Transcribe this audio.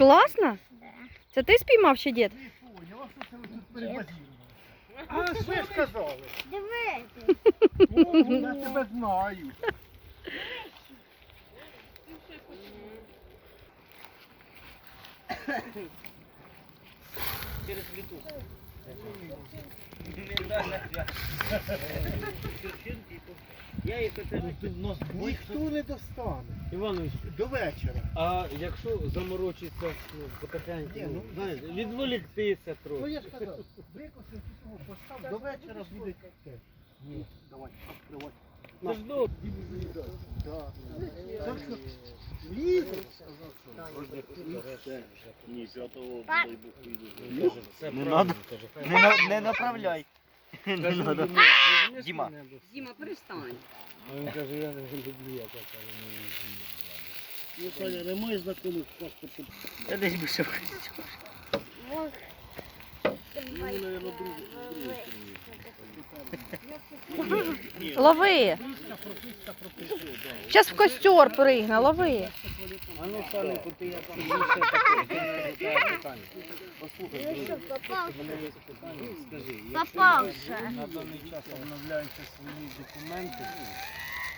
Класно? Да. Це ти спіймав чи дід? Не а що це ви тут перебазірували? А що ж казали? Дивись. О, я тебе знаю. Через Bluetooth. Я їх оце Ніхто не достане. Іванович, До вечора. а якщо заморочиться ну, потихеньку, Ні, ну, знаєш, відволіктися Ну трохи. я ж казав, викосив цього постав, до вечора буде те. Ні, давай, відкривай. Це ж добре. Да. Так що, лізе? Ні, п'ятого дай Бог вийде. Не на- не направляй. Не надо. «Діма, Діма. перестань. А він каже, я не люблю, я так але не візьму. Ну, Таня, не маєш знакомих паспортів? Я десь би ще Вот. Ну, Лови. Зараз в костер пригне, лови. А ну, Саненьку, ти там більше питання. Послухай, що, попав? мене є питання, скажи, якщо на даний час обновляються свої документи,